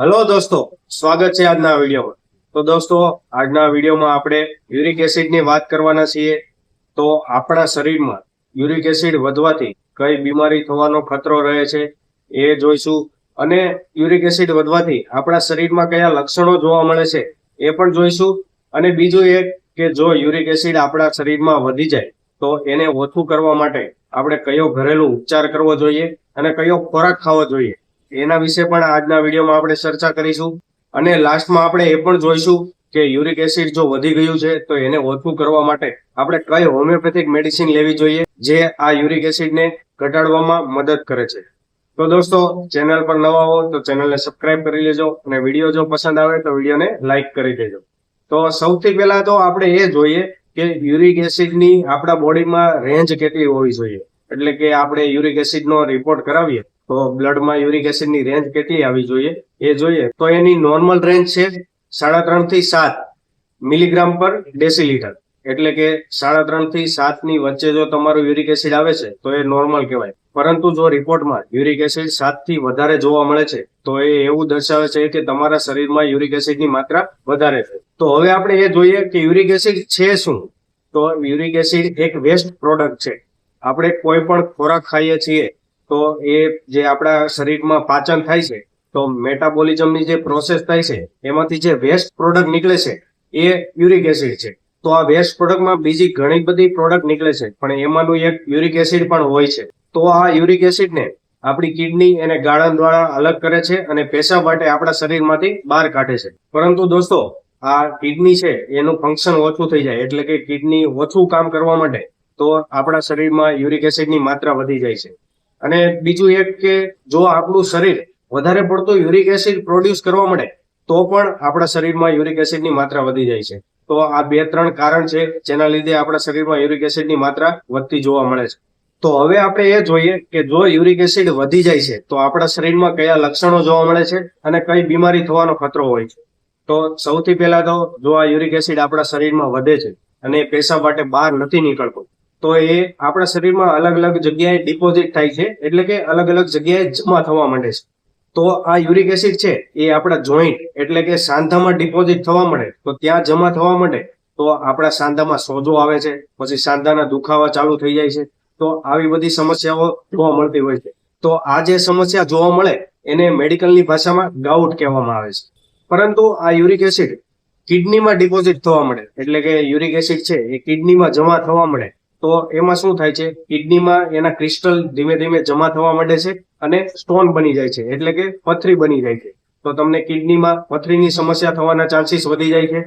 Hello દોસ્તો, સ્વાગત છે આજના વિડીયોમાં તો દોસ્તો, આજના વિડીયોમાં આપણે યુરિક એસિડની વાત કરવાના છીએ. તો આપણા શરીરમાં યુરિક એસિડ વધવાથી કઈ બીમારી થવાનો ખતરો રહે છે એ જોઈશું. અને યુરિક એસિડ વધવાથી આપણા શરીરમાં કયા લક્ષણો જોવા મળે છે એ પણ જોઈશું. અને બીજું એક કે જો યુરિક એસિડ આપણા શરીરમાં વધી જાય, તો એને ઓછું કરવા માટે આપણે કયો ઘરેલું ઉપચાર કરવો જોઈએ અને કયો ખોરાક ખાવો જોઈએ. એના વિશે પણ આજના વિડીયોમાં આપણે ચર્ચા કરીશું. અને લાસ્ટમાં આપણે એ પણ જોઈશું કે યુરિક એસિડ જો વધી ગયું છે, તો એને ઓછું કરવા માટે આપણે કઈ હોમિયોપેથિક મેડિસિન લેવી જોઈએ, જે આ યુરિક એસિડને ઘટાડવામાં મદદ કરે છે. તો દોસ્તો, ચેનલ પર નવા હો તો ચેનલને સબસ્ક્રાઇબ કરી લેજો અને વીડિયો જો પસંદ આવે તો વિડીયોને લાઇક કરી દેજો. તો સૌથી પહેલા તો આપણે એ જોઈએ કે યુરિક એસિડની આપણા બોડીમાં રેન્જ કેટલી હોવી જોઈએ. એટલે કે આપણે યુરિક એસિડનો રિપોર્ટ કરાવીએ તો બ્લડમાં યુરિક એસિડની રેન્જ કેટલી આવી જોઈએ? એ જોઈએ. તો એની નોર્મલ રેન્જ છે સાડા ત્રણથી સાત મિલીગ્રામ પર ડેસીલીટર એટલે કે સાડા ત્રણથી સાતની વચ્ચે જો તમારું યુરિક એસિડ આવે છે, તો એ નોર્મલ કહેવાય. પરંતુ જો રિપોર્ટમાં યુરિક એસિડ સાતથી વધારે જોવા મળે છે, તો એ એવું દર્શાવે છે કે તમારા શરીરમાં યુરિક એસિડની માત્રા વધારે છે. તો હવે આપણે એ જોઈએ કે યુરિક એસિડ છે શું? તો યુરિક એસિડ એક વેસ્ટ પ્રોડક્ટ છે. આપણે કોઈ પણ ખોરાક ખાઈએ છીએ તો એ જે આપણા શરીરમાં પાચન થાય છે, તો મેટાબોલિઝમની જે પ્રોસેસ થાય છે, એમાંથી જે વેસ્ટ પ્રોડક્ટ નીકળે છે, એ યુરિક એસિડ છે. તો આ વેસ્ટ પ્રોડક્ટમાં બીજી ઘણી બધી પ્રોડક્ટ નીકળે છે, પણ એમાંનું એક યુરિક એસિડ પણ હોય છે. તો આ યુરિક એસિડને આપણી કિડની એને ગાળણ દ્વારા અલગ કરે છે અને પેશાબ માટે આપણા શરીરમાંથી બહાર કાઢે છે. પરંતુ દોસ્તો, આ કિડની છે, એનું ફંક્શન ઓછું થઈ જાય, એટલે કે કિડની ઓછું કામ કરવા માટે તો આપણા શરીરમાં યુરિક એસિડની માત્રા વધી જાય છે. અને બીજું એક કે જો આપણું શરીર વધારે પડતું યુરિક એસિડ પ્રોડ્યુસ કરવા મળે, તો પણ આપણા શરીરમાં યુરિક એસિડની માત્રા વધી જાય છે. તો આ બે ત્રણ કારણ છે જેના લીધે આપણા શરીરમાં યુરિક એસિડની માત્રા વધતી જોવા મળે છે. તો હવે આપણે એ જોઈએ કે જો યુરિક એસિડ વધી જાય છે, તો આપણા શરીરમાં કયા લક્ષણો જોવા મળે છે અને કઈ બીમારી થવાનો ખતરો હોય છે. તો સૌથી પહેલા તો જો આ યુરિક એસિડ આપણા શરીરમાં વધે છે અને પેશાબ માટે બહાર નથી નીકળતો તો એ આપણા શરીરમાં અલગ અલગ જગ્યાએ ડિપોઝિટ થાય છે. એટલે કે અલગ અલગ જગ્યાએ જમા થવા માંડે છે. તો આ યુરિક એસિડ છે, એ આપણા જોઈન્ટ એટલે કે સાંધામાં ડિપોઝિટ થવા મળે તો ત્યાં જમા થવા માંડે, તો આપણા સાંધામાં સોજો આવે છે, પછી સાંધાના દુખાવા ચાલુ થઈ જાય છે. તો આવી બધી સમસ્યાઓ જોવા મળતી હોય છે. તો આ જે સમસ્યા જોવા મળે, એને મેડિકલની ભાષામાં ગાઉટ કહેવામાં આવે છે. પરંતુ આ યુરિક એસિડ કિડનીમાં ડિપોઝિટ થવા મળે એટલે કે યુરિક એસિડ છે, એ કિડનીમાં જમા થવા મળે તો એમાં શું થાય છે? કિડનીમાં એના ક્રિસ્ટલ ધીમે ધીમે જમા થવા માંડે છે અને સ્ટોન બની જાય છે. એટલે કે પથરી બની જાય છે. તો તમને કિડનીમાં પથરીની સમસ્યા થવાના ચાન્સીસ વધી જાય છે.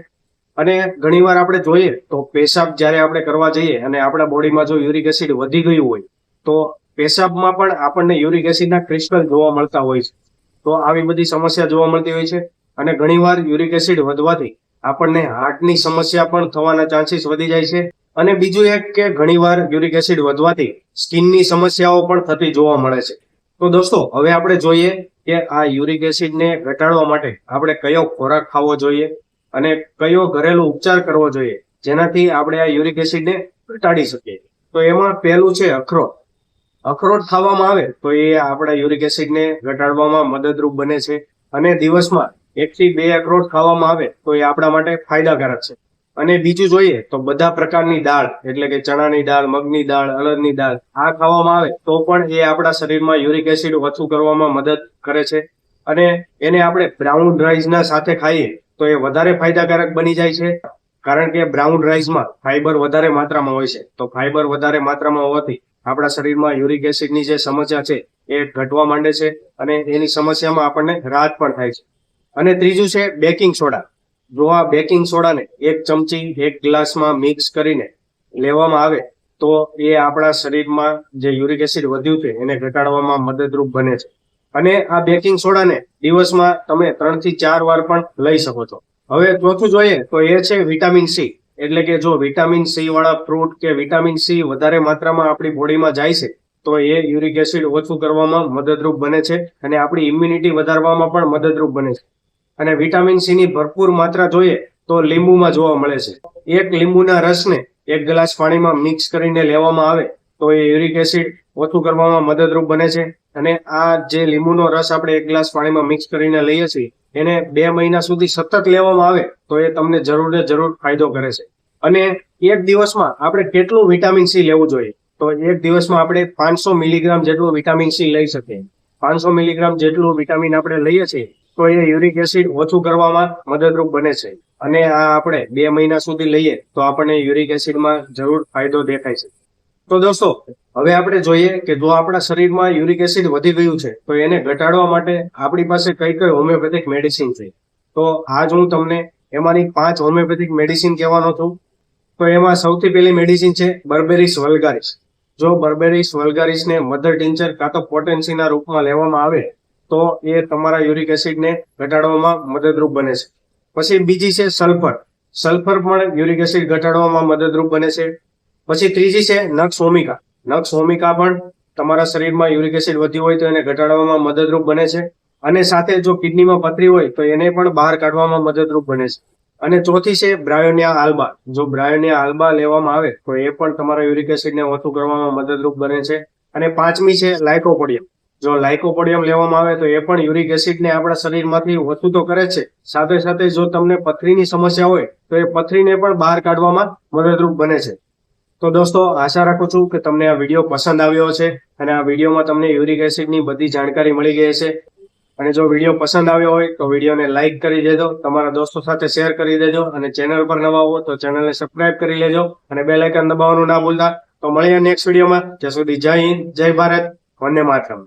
અને ઘણીવાર આપણે જોઈએ તો પેશાબ જ્યારે આપણે કરવા જઈએ અને આપણા બોડીમાં જો યુરિક એસિડ વધી ગયું હોય, તો પેશાબમાં પણ આપણને યુરિક એસિડના ક્રિસ્ટલ જોવા મળતા હોય છે. તો આવી બધી સમસ્યા જોવા મળતી હોય છે. અને ઘણીવાર યુરિક એસિડ વધવાથી આપણને હાર્ટની સમસ્યા પણ થવાના ચાન્સીસ વધી જાય છે. અને બીજું એક કે ઘણીવાર યુરિક એસિડ વધવાથી સ્કિનની સમસ્યાઓ પણ થતી જોવા મળે છે. તો દોસ્તો, હવે આપણે જોઈએ કે આ યુરિક એસિડને ઘટાડવા માટે આપણે કયો ખોરાક ખાવો જોઈએ અને કયો ઘરેલું ઉપચાર કરવો જોઈએ, જેનાથી આપણે આ યુરિક એસિડને ઘટાડી શકીએ. તો એમાં પહેલું છે અખરોટ. અખરોટ ખાવામાં આવે તો એ આપણા યુરિક એસિડને ઘટાડવામાં મદદરૂપ બને છે અને દિવસમાં એકથી બે અખરોટ ખાવામાં આવે તો એ આપણા માટે ફાયદાકારક છે. અને બીજું જોઈએ તો બધા પ્રકારની દાળ, એટલે કે ચણાની દાળ, મગની દાળ, અડદની દાળ, આ ખાવામાં આવે તો પણ એ આપણા શરીરમાં યુરિક એસિડ ઓછું કરવામાં મદદ કરે છે. અને એને આપણે બ્રાઉન રાઈસના સાથે ખાઈએ તો એ વધારે ફાયદાકારક બની જાય છે. કારણ કે બ્રાઉન રાઈસમાં ફાઈબર વધારે માત્રામાં હોય છે. તો ફાઈબર વધારે માત્રામાં હોવાથી આપણા શરીરમાં યુરિક એસિડની જે સમસ્યા છે એ ઘટવા માંડે છે અને એની સમસ્યામાં આપણને રાહત પણ થાય છે. અને ત્રીજું છે બેકિંગ સોડા જો આ બેકિંગ સોડાને એક ચમચી એક ગ્લાસમાં મિક્સ કરીને લેવામાં આવે, તો એ આપણા શરીરમાં જે યુરિક એસિડ વધ્યું છે, એને ઘટાડવામાં મદદરૂપ બને છે. અને આ બેકિંગ સોડાને દિવસમાં તમે ત્રણથી ચાર વાર પણ લઈ શકો છો. હવે ચોથું જોઈએ તો એ છે વિટામિન સી. એટલે કે જો વિટામિન સી વાળા ફ્રૂટ કે વિટામિન સી વધારે માત્રામાં આપણી બોડીમાં જાય છે, તો એ યુરિક એસિડ ઓછું કરવામાં મદદરૂપ બને છે અને આપણી ઇમ્યુનિટી વધારવામાં પણ મદદરૂપ બને છે. અને વિટામિન સી ની ભરપૂર માત્રા જોઈએ તો લીંબુમાં જોવા મળે છે. એક લીંબુના રસને એક ગ્લાસ પાણીમાં મિક્સ કરીને લેવામાં આવે તો એ યુરિક એસિડ ઓછું કરવામાં મદદરૂપ બને છે. અને આ જે લીંબુનો રસ આપણે એક ગ્લાસ પાણીમાં મિક્સ કરીને લઈએ છીએ, એને બે મહિના સુધી સતત લેવામાં આવે તો એ તમને જરૂર ને જરૂર ફાયદો કરે છે. અને એક દિવસમાં આપણે કેટલું વિટામિન સી લેવું જોઈએ? તો એક દિવસમાં આપણે પાંચસો મિલીગ્રામ જેટલું વિટામિન સી લઈ શકીએ. પાંચસો મિલીગ્રામ જેટલું વિટામિન આપણે લઈએ છીએ તો એ યુરિક એસિડ ઓછું કરવામાં મદદરૂપ બને છે. અને આ આપણે બે મહિના સુધી લઈએ તો આપણને યુરિક એસિડમાં જરૂર ફાયદો દેખાય છે. તો દોસ્તો, હવે આપણે જોઈએ કે જો આપણા શરીરમાં યુરિક એસિડ વધી ગયું છે, તો એને ઘટાડવા માટે આપણી પાસે કઈ કઈ હોમિયોપેથિક મેડિસિન છે? તો આજ હું તમને એમાંની પાંચ હોમિયોપેથિક મેડિસિન કહેવાનો છું. તો એમાં સૌથી પહેલી મેડિસિન છે બર્બેરિસ વલ્ગારિસ જો બર્બેરિસ વલ્ગારિસને મધર ટિંચર કાં તો પોટેન્સીના રૂપમાં લેવામાં આવે તો એ તમારા યુરિક એસિડને ઘટાડવામાં મદદરૂપ બને છે. પછી બીજી છે સલ્ફર સલ્ફર પણ યુરિક એસિડ ઘટાડવામાં મદદરૂપ બને છે. પછી ત્રીજી છે નક્ષ ઓમિકા નક્ષ ઓમિકા પણ તમારા શરીરમાં યુરિક એસિડ વધ્યું હોય તો એને ઘટાડવામાં મદદરૂપ બને છે. અને સાથે જો કિડનીમાં પથરી હોય તો એને પણ બહાર કાઢવામાં મદદરૂપ બને છે. અને ચોથી છે બ્રાયોનિયા આલ્બા. જો બ્રાયોનિયા આલ્બા લેવામાં આવે તો એ પણ તમારા યુરિક એસિડને ઓછું કરવામાં મદદરૂપ બને છે. અને પાંચમી છે લાઇકોપોડિયમ. જો લાઇકોપોડિયમ લેવામાં આવે તો એ પણ યુરિક એસિડને આપણા શરીરમાંથી ઓછું તો કરે છે. સાથે સાથે જો તમને પથરીની સમસ્યા હોય તો એ પથરીને પણ બહાર કાઢવામાં મદદરૂપ બને છે. તો દોસ્તો, આશા રાખું છું કે તમને આ વીડિયો પસંદ આવ્યો છે અને આ વિડીયોમાં તમને યુરિક એસિડની બધી જાણકારી મળી ગઈ છે અને જો વીડિયો પસંદ આવ્યો હોય તો વિડીયોને લાઇક કરી દેજો, તમારા દોસ્તો સાથે શેર કરી દેજો અને ચેનલ પર નવા હો તો ચેનલને સબસ્ક્રાઇબ કરી લેજો અને બે લાઇકન દબાવવાનું ના ભૂલતા. તો મળીએ નેક્સ્ટ વિડીયોમાં. જ્યાં સુધી જય હિન્દ, જય ભારત, વંદે માતરમ.